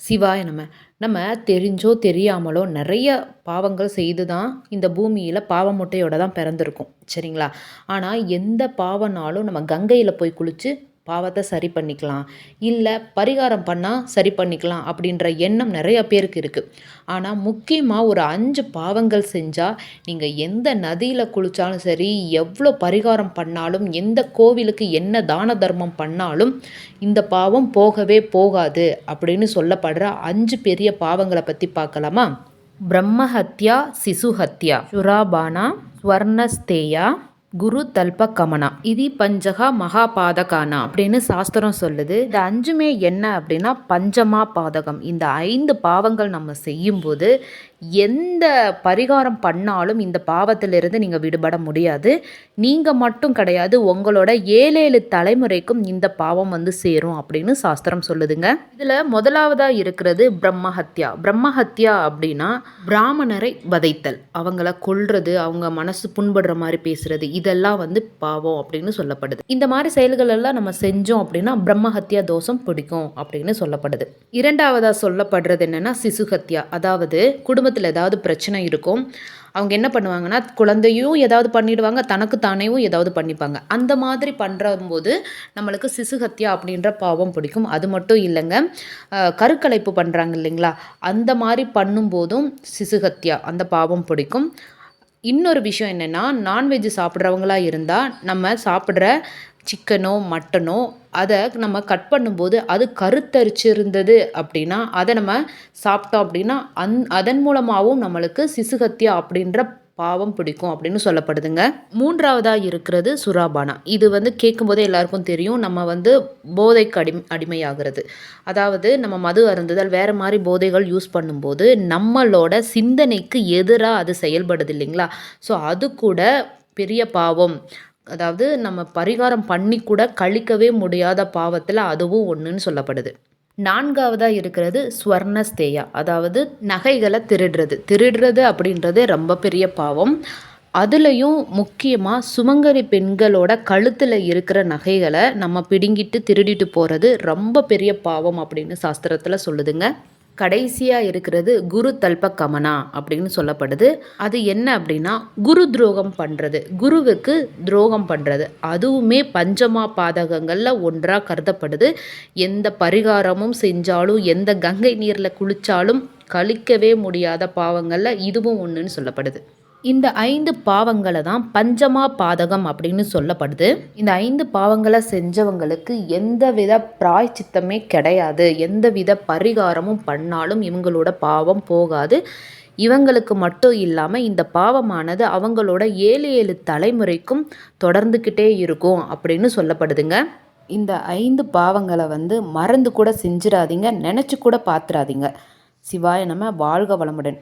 சிவாய நம்ம நம்ம தெரிஞ்சோ தெரியாமலோ நிறைய பாவங்கள் செய்து தான் இந்த பூமியில் பாவ முட்டையோட தான் பிறந்திருக்கோம். சரிங்களா? ஆனால் எந்த பாவனாலும் நம்ம கங்கையில் போய் குளித்து பாவத்தை சரி பண்ணிக்கலாம். இல்லை பரிகாரம் பண்ணால் சரி பண்ணிக்கலாம் அப்படின்ற எண்ணம் நிறைய பேருக்கு இருக்குது ஆனால் முக்கியமாக ஒரு அஞ்சு பாவங்கள் செஞ்சால் நீங்கள் எந்த நதியில் குளித்தாலும் சரி எவ்வளோ பரிகாரம் பண்ணாலும் எந்த கோவிலுக்கு என்ன தான தர்மம் பண்ணாலும் இந்த பாவம் போகவே போகாது அப்படின்னு சொல்லப்படுற அஞ்சு பெரிய பாவங்களை பற்றி பார்க்கலாமா? பிரம்மஹத்யா சிசுஹத்யா சுராபானா ஸ்வர்ணஸ்தேயா குரு தல்ப கமனா இது பஞ்சகா மகா பாதகானா அப்படின்னு சாஸ்திரம் சொல்லுது. இந்த அஞ்சுமே என்ன அப்படின்னா பஞ்சமா பாதகம். இந்த ஐந்து பாவங்கள் நம்ம செய்யும்போது எந்த பரிகாரம் பண்ணாலும் இந்த பாவத்திலிருந்து நீங்கள் விடுபட முடியாது. நீங்கள் மட்டும் கிடையாது உங்களோட ஏழு ஏழு தலைமுறைக்கும் இந்த பாவம் வந்து சேரும் அப்படின்னு சாஸ்திரம் சொல்லுதுங்க. இதில் முதலாவதாக இருக்கிறது பிரம்மஹத்யா. பிரம்மஹத்யா அப்படின்னா பிராமணரை வதைத்தல். அவங்கள கொல்றது அவங்க மனசு புண்படுற மாதிரி பேசுறது இதெல்லாம் வந்து பாவம் அப்படின்னு சொல்லப்படுது. இந்த மாதிரி செயல்கள் எல்லாம் நம்ம செஞ்சோம் அப்படின்னா பிரம்மஹத்யா தோஷம் பிடிக்கும் அப்படின்னு சொல்லப்படுது. இரண்டாவதாக சொல்லப்படுறது என்னன்னா சிசுஹத்யா. அதாவது குடும்ப குடும்பத்தில் ஏதாவது பிரச்சனை இருக்கும் அவங்க என்ன பண்ணுவாங்கன்னா குழந்தையும் ஏதாவது பண்ணிடுவாங்க தனக்கு தானேவும் ஏதாவது பண்ணிப்பாங்க. அந்த மாதிரி பண்ணுறம்போது நம்மளுக்கு சிசுகத்தியா அப்படின்ற பாவம் பிடிக்கும். அது மட்டும் இல்லைங்க கருக்கலைப்பு பண்ணுறாங்க இல்லைங்களா? அந்த மாதிரி பண்ணும்போதும் சிசுகத்தியா அந்த பாவம் பிடிக்கும். இன்னொரு விஷயம் என்னென்னா நான்வெஜ் சாப்பிட்றவங்களா இருந்தால் நம்ம சாப்பிட்ற சிக்கனோ மட்டனோ அதை நம்ம கட் பண்ணும்போது அது கருத்தரிச்சிருந்தது அப்படின்னா அதை நம்ம சாப்பிட்டோம் அப்படின்னா அந் அதன் மூலமாகவும் நம்மளுக்கு சிசுகத்தியா அப்படின்ற பாவம் பிடிக்கும் அப்படின்னு சொல்லப்படுதுங்க. மூன்றாவதாக இருக்கிறது சுராபானா. இது வந்து கேட்கும்போதே எல்லாருக்கும் தெரியும். நம்ம வந்து போதைக்கு அடி அடிமையாகிறது. அதாவது நம்ம மது அருந்துதல் வேறு மாதிரி போதைகள் யூஸ் பண்ணும்போது நம்மளோட சிந்தனைக்கு எதிராக அது செயல்படுது இல்லைங்களா? ஸோ அது கூட பெரிய பாவம். அதாவது நம்ம பரிகாரம் பண்ணி கூட கழிக்கவே முடியாத பாவத்தில் அதுவும் ஒன்றுன்னு சொல்லப்படுது. நான்காவதாக இருக்கிறது ஸ்வர்ணஸ்தேயா. அதாவது நகைகளை திருடுறது. திருடுறது அப்படின்றது ரொம்ப பெரிய பாவம். அதுலேயும் முக்கியமாக சுமங்கலி பெண்களோட கழுத்தில் இருக்கிற நகைகளை நம்ம பிடுங்கிட்டு திருடிட்டு போகிறது ரொம்ப பெரிய பாவம் அப்படின்னு சாஸ்திரத்தில் சொல்லுதுங்க. கடைசியாக இருக்கிறது குரு தல்ப கமனா அப்படின்னு சொல்லப்படுது. அது என்ன அப்படின்னா குரு துரோகம் பண்ணுறது குருவுக்கு துரோகம் பண்ணுறது அதுவுமே பஞ்சமா பாதகங்களில் ஒன்றாக கருதப்படுது. எந்த பரிகாரமும் செஞ்சாலும் எந்த கங்கை நீரில் குளித்தாலும் கழிக்கவே முடியாத பாவங்களில் இதுவும் ஒன்றுன்னு சொல்லப்படுது. இந்த ஐந்து பாவங்களை தான் பஞ்சமா பாதகம் அப்படின்னு சொல்லப்படுது. இந்த ஐந்து பாவங்களை செஞ்சவங்களுக்கு எந்த வித பிராய்ச்சித்தமே கிடையாது. எந்த வித பரிகாரமும் பண்ணாலும் இவங்களோட பாவம் போகாது. இவங்களுக்கு மட்டும் இல்லாமல் இந்த பாவமானது அவங்களோட ஏழு ஏழு தலைமுறைக்கும் தொடர்ந்துக்கிட்டே இருக்கும் அப்படின்னு சொல்லப்படுதுங்க. இந்த ஐந்து பாவங்களை வந்து மறந்து கூட செஞ்சிடாதீங்க. நினச்சி கூட பார்த்துறாதீங்க சிவாய நம்ம வாழ்க வளமுடன்.